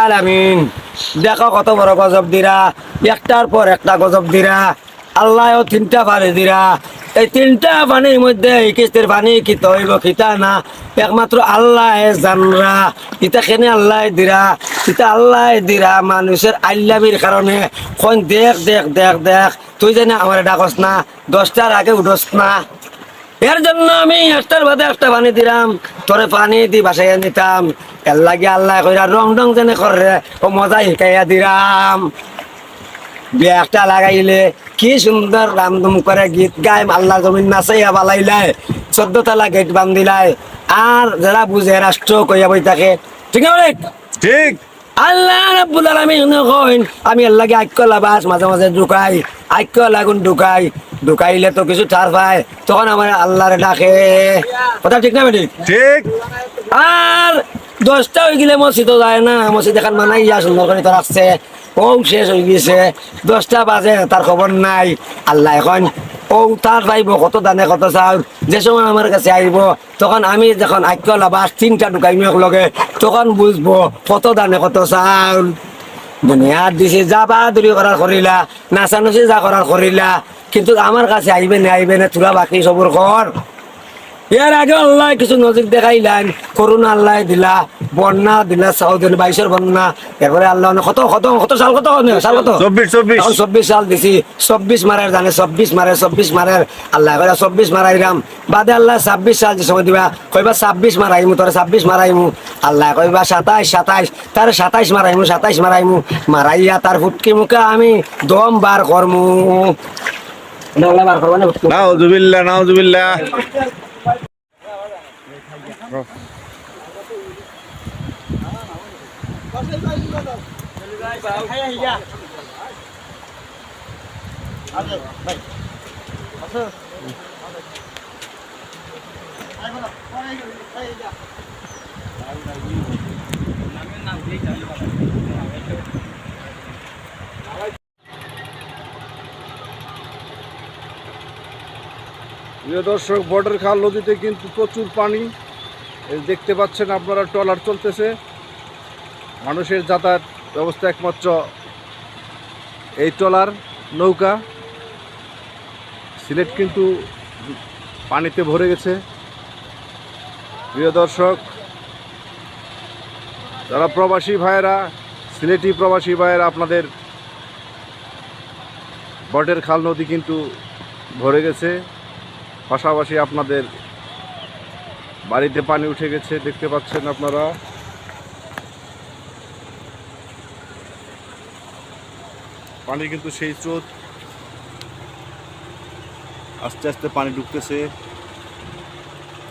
আলামিন। দেখো কত বড় গজব দিরা। একটার পর একটা গজব দিরা। আল্লাহ তিনটা পানি দিরা। এই তিনটা পানির মধ্যে এই কিস্তির পানি কি তৈব খিতা না। একমাত্র আল্লাহ জানরা। ইটা কেনে আল্লাহ দিরা। ইটা আল্লাহ দিরা মানুষের আল্লামির কারণে। কোন দেখ দেখ দেখ দেখ। তুই জানে আমার ডাকস না, দশটার আগে উঠস না। এর জন্য আমি একটার বাদে একটা পানি দিলাম তোরে পানি দি বাসায় নিতাম। এর লাগে আল্লাহ কইরা রং রং যেনে করে ও মজা শিকাইয়া দিলাম বিয়াটা লাগাইলে কি সুন্দর রামদুম করে গীত গায় আল্লাহ জমিন নাচাইয়া বালাইলাই চোদ্দ তালা গেট বান্ধিলাই আর যারা বুঝে রাষ্ট্র কইয়া বই থাকে ঠিক আছে ঠিক। আল্লাহ রাব্বুল আলামিন কইন আমি আল্লাহ লাগে আইক্য লাবাস মাঝে মাঝে ঢুকাই আইক্য লাগুন ঢুকাই ঢুকাইলে তো কিছু ঠার পায় তখন আমার আল্লাহরে ডাকে। কথা ঠিক না বেটি? ঠিক। আর দশটা হয়ে গেলে মসজিদ যায় না মসজিদ এখন মানাই ইয়া সুন্দর করে তো রাখছে ও শেষ হয়ে গেছে দশটা বাজে তার খবর নাই। আল্লাহ এখন ও, তার যাইব কত দানে কত চাউল। যে সময় আমার কাছে আইব তখন আমি যখন আক্য লাবাস তিনটা ঢুকাই লগে, তখন বুঝব কত দানে কত চাউল। দুনিয়ার দিছে, যা বাহাদুরি করার করিলা নাচানুচি যা করার করিলা কিন্তু আমার কাছে আইবে না আইবে না তোরা বাকি সবর কর এর আগে আল্লাহ কিছু নজির দেখাইলেন করোনা আল্লাহ দিলা বন্যা দিলা সাউদিন বাইশের বন্যা। এরপরে আল্লাহ কত কত কত সাল কত সাল কত? চব্বিশ চব্বিশ। চব্বিশ সাল দিছি। চব্বিশ মারের জানে চব্বিশ মারে চব্বিশ মারের আল্লাহ কইরা চব্বিশ মারাইরাম বাদে আল্লাহ ছাব্বিশ সাল যে সময় দিবা কইবা ছাব্বিশ মারাইমু তোর ছাব্বিশ মারাইমু। আল্লাহ কইবা সাতাইশ সাতাইশ তার সাতাইশ মারাইমু সাতাইশ মারাইমু। মারাইয়া তার ফুটকি মুখে আমি দম বার করমু। আল্লাহ বার করব না। নাউজুবিল্লাহ নাউজুবিল্লাহ। প্রিয় দর্শক বর্ডার খাল নদীতে কিন্তু প্রচুর পানি। দেখতে পাচ্ছেন আপনারা ট্রলার চলতেছে। মানুষের যাতায়াত ব্যবস্থা একমাত্র এই ট্রলার নৌকা। সিলেট কিন্তু পানিতে ভরে গেছে। প্রিয় দর্শক, যারা প্রবাসী ভাইয়েরা, সিলেটি প্রবাসী ভাইয়েরা আপনাদের বটের খাল নদী কিন্তু ভরে গেছে। পাশাপাশি আপনাদের বাড়িতে পানি উঠে গেছে, দেখতে পাচ্ছেন আপনারা। পানি কিন্তু সেই স্রোত। আস্তে আস্তে পানি ঢুকতেছে।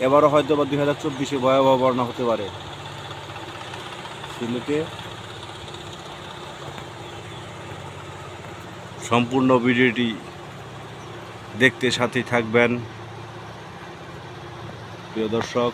এবারও হয়তো বা দুই হাজার চব্বিশে ভয়াবহ বর্ণা হতে পারে। সিলেটে সম্পূর্ণ ভিডিওটি দেখতে সাথে থাকবেন। প্রিয় দর্শক